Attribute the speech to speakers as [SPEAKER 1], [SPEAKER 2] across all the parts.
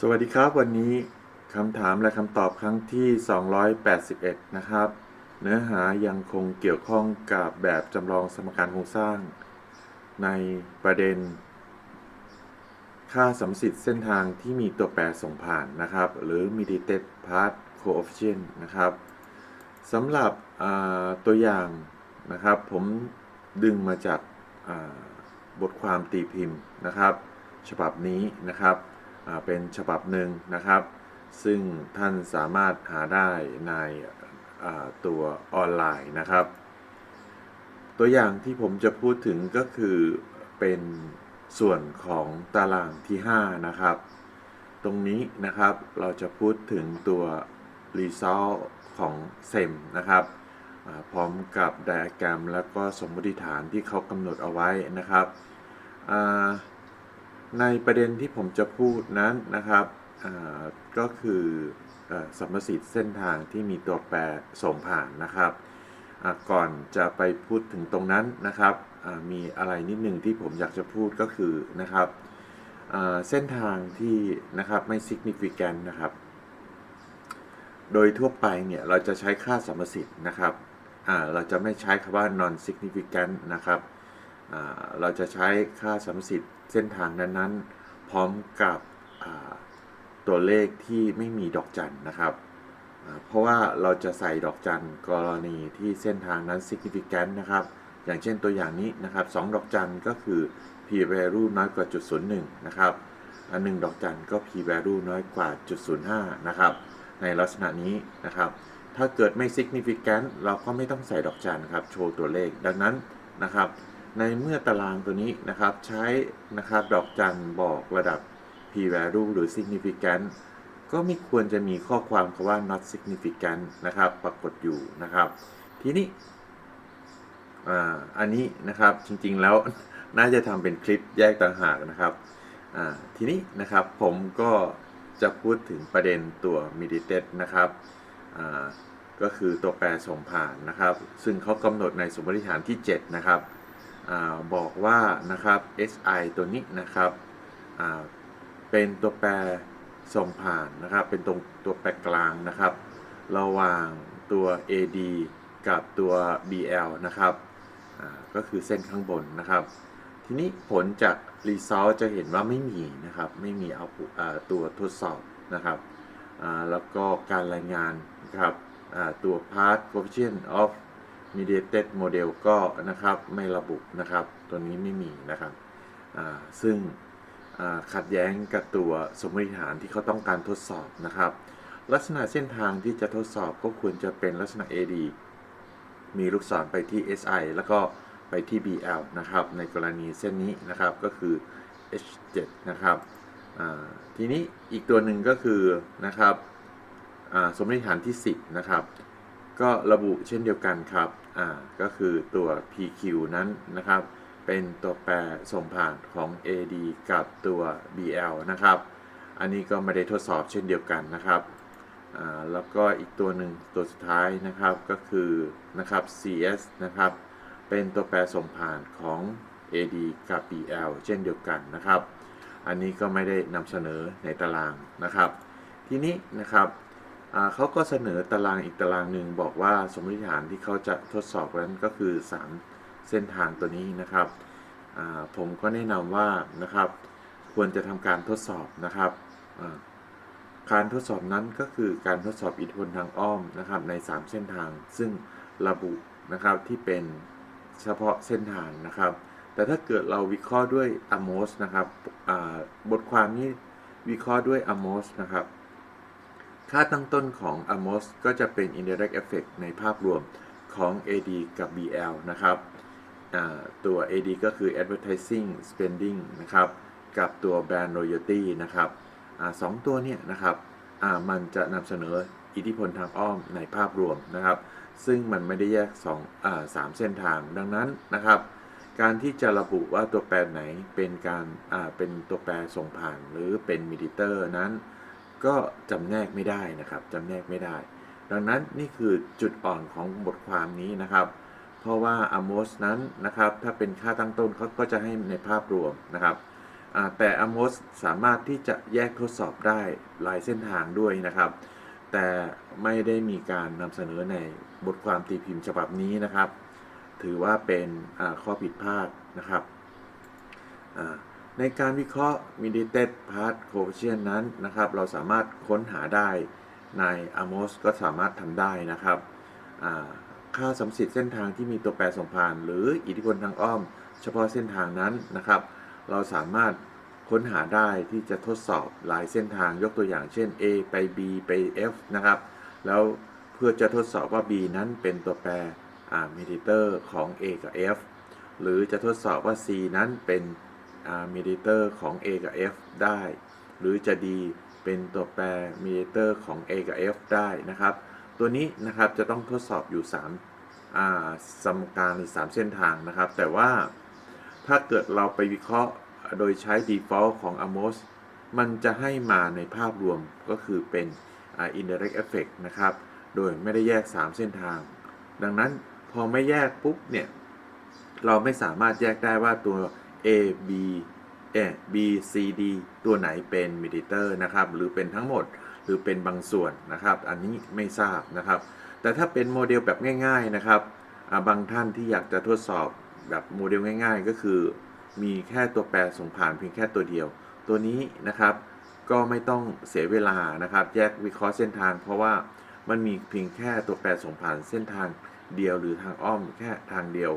[SPEAKER 1] สวัสดีครับวันนี้คำถามและคำตอบครั้งที่ 281 นะครับ เนื้อหายังคงเกี่ยวข้องกับแบบจำลองสมการโครงสร้าง ในประเด็น ค่าสัมสิทธิ์เส้นทางที่มีตัวแปรส่งผ่านนะครับ หรือ mediated path coefficient นะครับสำหรับตัวอย่างนะครับ ผมดึงมาจากบทความตีพิมพ์นะครับ ฉบับนี้นะครับ เป็นฉบับหนึ่งนะครับ ซึ่งท่านสามารถหาได้ในตัวออนไลน์นะครับ ตัวอย่างที่ผมจะพูดถึงก็คือเป็นส่วนของตารางที่ 5 นะครับ ตรงนี้นะครับเราจะพูดถึงตัว result ของเซมนะครับพร้อมกับไดอะแกรม แล้วก็สมมติฐานที่เขากำหนดเอาไว้นะครับ ในประเด็นที่ผมจะพูดนั้นนะครับก็คืออสมสิทธิ์เส้นทางที่มีตัวแปรส่งผ่านนะครับ ก่อนจะไปพูดถึงตรงนั้นนะครับ มีอะไรนิดหนึ่งที่ผมอยากจะพูดก็คือนะครับเส้นทางที่นะครับไม่ significant นะครับ โดยทั่วไปเนี่ยเราจะใช้ค่าสมสิทธิ์นะครับเราจะไม่ใช้คำว่า non significant นะครับ เราจะใช้ค่าสัมประสิทธิ์เส้นทางนั้นๆ พร้อมกับตัวเลขที่ไม่มีดอกจันนะครับ เพราะว่าเราจะใส่ดอกจันกรณีที่เส้นทางนั้น significant นะครับ อย่างเช่นตัวอย่างนี้นะครับ2ดอกจันก็คือ p value น้อยกว่าจุด01นะครับอันหนึ่งดอกจันก็ p value น้อยกว่าจุด05นะครับ ในลักษณะนี้นะครับ ถ้าเกิดไม่ significant เราก็ไม่ต้องใส่ดอกจันครับ โชว์ตัวเลข ดังนั้นนะครับ ในเมื่อตารางตัวนี้นะครับใช้นะครับดอกจันบอกระดับ p value หรือ significant ก็ไม่ควรจะมีข้อความคำว่า not significant นะครับ ปรากฏอยู่นะครับ ทีนี้อ่าอันนี้นะครับจริงๆแล้วน่าจะทำเป็นคลิปแยกต่างหากนะครับอ่าทีนี้นะครับผมก็จะพูดถึงประเด็นตัว mediated นะครับอ่าก็คือตัวแปรส่งผ่านนะครับ ซึ่งเขากำหนดในสมมติฐานที่ 7 นะครับ บอกว่านะครับ si ตัวนี้นะครับเป็นตัวแปรส่งผ่านนะครับ เป็นตรงตัวแปรกลางนะครับ ระหว่างตัว AD กับตัว BL นะครับก็คือเส้นข้างบนนะครับ ทีนี้ผลจาก Result จะเห็นว่าไม่มีนะครับ ไม่มีเอาตัวทดสอบนะครับแล้วก็การรายงานนะครับตัว Part Coefficient of Mediated Model ก็นะครับไม่ระบุนะครับ ตัวนี้ไม่มีนะครับ ซึ่งขัดแย้งกับตัวสมมติฐานที่เขาต้องการทดสอบนะครับ ลักษณะเส้นทางที่จะทดสอบก็ควรจะเป็นลักษณะ AD มีลูกศรไปที่ SI แล้วก็ไปที่ BL นะครับ ในกรณีเส้นนี้นะครับก็คือ H7 นะครับทีนี้อีกตัวหนึ่งก็คือนะครับสมมติฐานที่ 10 นะครับ ก็ระบุเช่นเดียวกันครับอ่าก็คือตัว PQ นั้นนะครับ เป็นตัวแปรส่งผ่านของ AD กับตัว BL นะครับ อันนี้ก็ไม่ได้ทดสอบเช่นเดียวกันนะครับอ่าแล้วก็อีกตัวหนึ่งตัวสุดท้ายนะครับก็คือนะครับ CS นะครับ เป็นตัวแปรส่งผ่านของ AD กับ BL เช่นเดียวกันนะครับ อันนี้ก็ไม่ได้นำเสนอในตารางนะครับ ทีนี้นะครับ เขาก็เสนอตารางอีกตารางหนึ่งบอกว่าสมมติฐานที่เขาจะทดสอบนั้นก็คือ 3 เส้นทางตัวนี้นะครับผมก็แนะนำว่านะครับควรจะทำการทดสอบนะครับการทดสอบนั้นก็คือการทดสอบอิทธิพลทางอ้อมนะครับใน 3 เส้นทาง ซึ่งระบุนะครับที่เป็นเฉพาะเส้นทางนะครับ แต่ถ้าเกิดเราวิเคราะห์ด้วย Amos นะครับบทความนี้วิเคราะห์ด้วย Amos นะครับ ค่าตั้งต้นของ Amos ก็จะเป็น indirect effect ในภาพรวมของ AD กับ BL นะครับตัว AD ก็คือ advertising spending นะครับ กับตัว brand loyalty นะครับอสองตัวเนี่ยนะครับมันจะนำเสนออิทธิพลทางอ้อมในภาพรวมนะครับ ซึ่งมันไม่ได้แยก2อ่าสามเส้นทางดังนั้นนะครับ การที่จะระบุว่าตัวแปรไหนเป็นการเป็นตัวแปรส่งผ่านหรือเป็นมิดิเตอร์นั้น ก็จำแนกไม่ได้นะครับจำแนกไม่ได้ ดังนั้นนี่คือจุดอ่อนของบทความนี้นะครับ เพราะว่า Amos นั้นนะครับ ถ้าเป็นค่าตั้งต้นเขาก็จะให้ในภาพรวมนะครับแต่ Amos สามารถที่จะแยกทดสอบได้หลายเส้นทางด้วยนะครับ แต่ไม่ได้มีการนำเสนอในบทความตีพิมพ์ฉบับนี้นะครับ ถือว่าเป็นข้อผิดพลาดนะครับ ในการวิเคราะห์ mediated path coefficient นั้นนะครับ เราสามารถค้นหาได้ใน Amos ก็สามารถทำได้นะครับค่าสัมสิทธิ์เส้นทางที่มีตัวแปรส่งผ่าน หรืออิทธิพลทางอ้อม เฉพาะเส้นทางนั้นนะครับ เราสามารถค้นหาได้ที่จะทดสอบหลายเส้นทางยกตัวอย่างเช่น A ไป B ไป F นะครับ แล้วเพื่อจะทดสอบว่า B นั้นเป็นตัวแปรอ่า mediator ของ A กับ F หรือจะทดสอบว่า C นั้นเป็น mediator ของ A กับ F ได้ หรือจะ D เป็นตัวแปร mediator ของ A กับ F ได้นะครับ ตัวนี้นะครับจะต้องทดสอบอยู่3าสมการหรือ 3 เส้นทางนะครับ แต่ว่าถ้าเกิดเราไปวิเคราะห์โดยใช้ default ของ Amos มันจะให้มาในภาพรวมก็คือเป็นอ่า indirect effect นะครับ โดยไม่ได้แยก 3 เส้นทาง ดังนั้นพอไม่แยกปุ๊บเนี่ย เราไม่สามารถแยกได้ว่าตัว A B เอ B C D ตัวไหนเป็น mediator นะครับ หรือเป็นทั้งหมดหรือเป็นบางส่วนนะครับ อันนี้ไม่ทราบนะครับ แต่ถ้าเป็นโมเดลแบบง่าย ๆนะครับ บางท่านที่อยากจะทดสอบแบบโมเดลง่าย ๆ ก็คือมีแค่ตัวแปรส่งผ่านเพียงแค่ตัวเดียว ตัวนี้นะครับก็ไม่ต้องเสียเวลานะครับ แยกวิเคราะห์เส้นทาง เพราะว่ามันมีเพียงแค่ตัวแปรส่งผ่านเส้นทางเดียวหรือทางอ้อมแค่ทางเดียว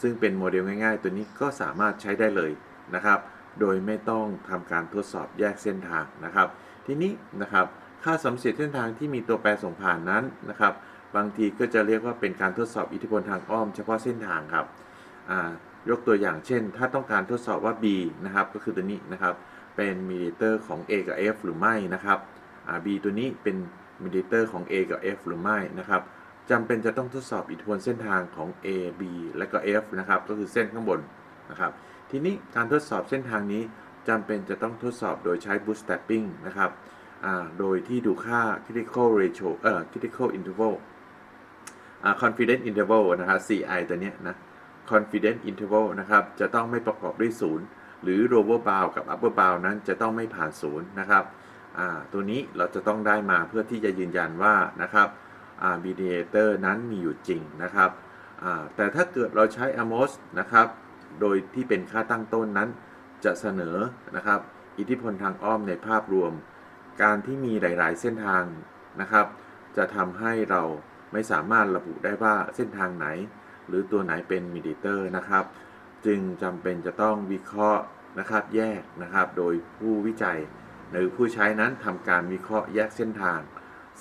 [SPEAKER 1] ซึ่งเป็นโมเดลง่าย ๆ ตัวนี้ก็สามารถใช้ได้เลยนะครับ โดยไม่ต้องทำการทดสอบแยกเส้นทางนะครับ ทีนี้นะครับค่าสมสิทธิ์เส้นทางที่มีตัวแปรส่งผ่านนั้นนะครับ บางทีก็จะเรียกว่าเป็นการทดสอบอิทธิพลทางอ้อมเฉพาะเส้นทางครับยกตัวอย่างเช่น ถ้าต้องการทดสอบว่า B นะครับก็คือตัวนี้นะครับเป็น mediator ของ A กับ F หรือไม่นะครับ B ตัวนี้เป็น mediator ของ A กับ F หรือไม่นะครับ จำเป็นจะต้องทดสอบอิทธิพลเส้นทางของ A B และก็ F นะครับ ก็คือเส้นข้างบนนะครับ ทีนี้การทดสอบเส้นทางนี้จำเป็นจะต้องทดสอบโดยใช้ bootstrapping นะครับโดยที่ดูค่า critical ratio เอ่อ critical interval อ confidence interval นะครับ CI ตัวเนี้ยนะ confidence interval นะครับ จะต้องไม่ประกอบด้วยศูนย์หรือ lower bound กับ upper bound นั้นจะต้องไม่ผ่านศูนย์นะครับตัวนี้เราจะต้องได้มาเพื่อที่จะยืนยันว่านะครับ อ่า mediator นั้นมีอยู่จริงนะครับแต่ถ้าเกิดเราใช้ Amos นะครับ โดยที่เป็นค่าตั้งต้นนั้นจะเสนอนะครับ อิทธิพลทางอ้อมในภาพรวม การที่มีหลาย ๆ เส้นทางนะครับ จะทำให้เราไม่สามารถระบุได้ว่าเส้นทางไหน หรือตัวไหนเป็นมิดิเตอร์นะครับ จึงจำเป็นจะต้องวิเคราะห์นะครับแยกนะครับ โดยผู้วิจัย หรือผู้ใช้นั้นทำการวิเคราะห์แยกเส้นทาง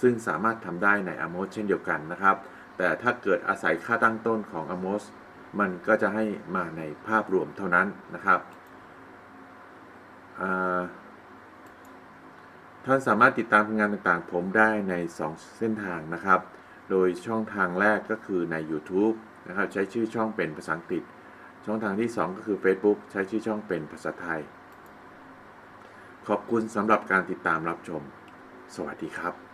[SPEAKER 1] ซึ่งสามารถทำได้ใน Amos เช่นเดียวกันนะครับ แต่ถ้าเกิดอาศัยค่าตั้งต้นของ Amos มันก็จะให้มาในภาพรวมเท่านั้นนะครับท่านสามารถติดตามงานต่างๆ ผมได้ใน 2 เส้นทางนะครับ โดยช่องทางแรกก็คือใน YouTube นะครับใช้ชื่อช่องเป็นภาษาอังกฤษ ช่องทางที่ 2 ก็คือ Facebook ใช้ชื่อช่องเป็นภาษาไทย ขอบคุณสำหรับการติดตามรับชม สวัสดีครับ